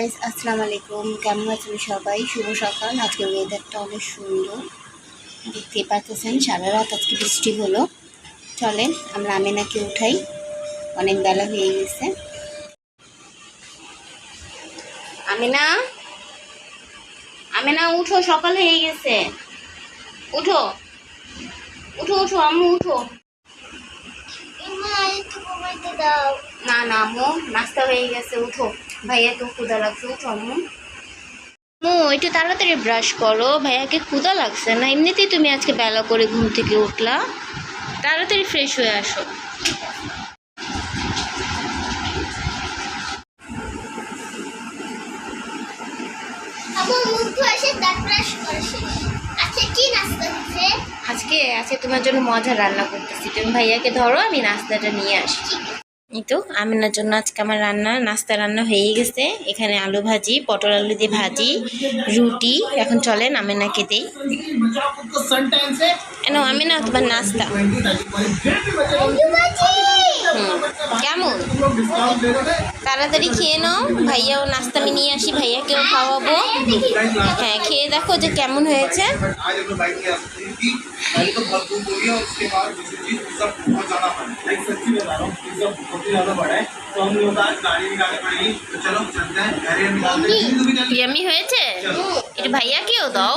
Guys আসসালামু আলাইকুম। কেমন আছেন সবাই? শুভ সকাল। আজকে ওয়েদারটা অনেক সুন্দর। দেখতে পাচ্ছেন, সারা রাত আজকে বৃষ্টি হলো। চলেন, আমরা আমি আমিনাকে উঠাই। অনেক বেলা হয়ে গেছে। আমিনা? আমিনা, উঠো, সকাল হয়ে গেছে। উঠো। উঠো উঠো, আম্মু, উঠো। না না আম্মু নাস্তা হয়ে গেছে উঠো। ভাইয়া তো ক্ষুদা লাগছে উঠো আম্মু মু একটু তাড়াতাড়ি ব্রাশ করো। ভাইয়াকে ক্ষুদা লাগছে না এমনিতেই তুমি আজকে বেলা করে ঘুম থেকে উঠলা। তাড়াতাড়ি ফ্রেশ হয়ে আসো। আমার মুখ ধোয়া শেষ, দাঁত ব্রাশ করা। শেষ। কি নাস্তা হচ্ছে? আজকে আজকে তোমার জন্য মজা রান্না করতেছি। তুমি ভাইয়াকে ধরো আমি নাস্তাটা নিয়ে আসি। তো আমিনার জন্য আজকে আমার রান্না নাস্তা রান্না হয়ে গেছে। এখানে আলু ভাজি পটল আলু দিয়ে ভাজি রুটি। এখন চলেন আমিনাকে দিই। কেন আমিনা তোমার নাস্তা। কেমন? তাড়াতাড়ি খেয়ে নাও। ভাইয়াও নাস্তা আমি নিয়ে আসি ভাইয়াকেও খাওয়াবো। হ্যাঁ খেয়ে দেখো যে কেমন হয়েছে। ইয়ামি হয়েছে? এটা ভাইয়াকেও দাও।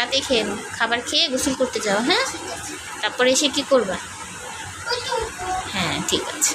রাতে খেয়ে। খাবার খেয়ে গোসল করতে যাও হ্যাঁ? তারপরে এসে কি করবা? হ্যাঁ ঠিক আছে।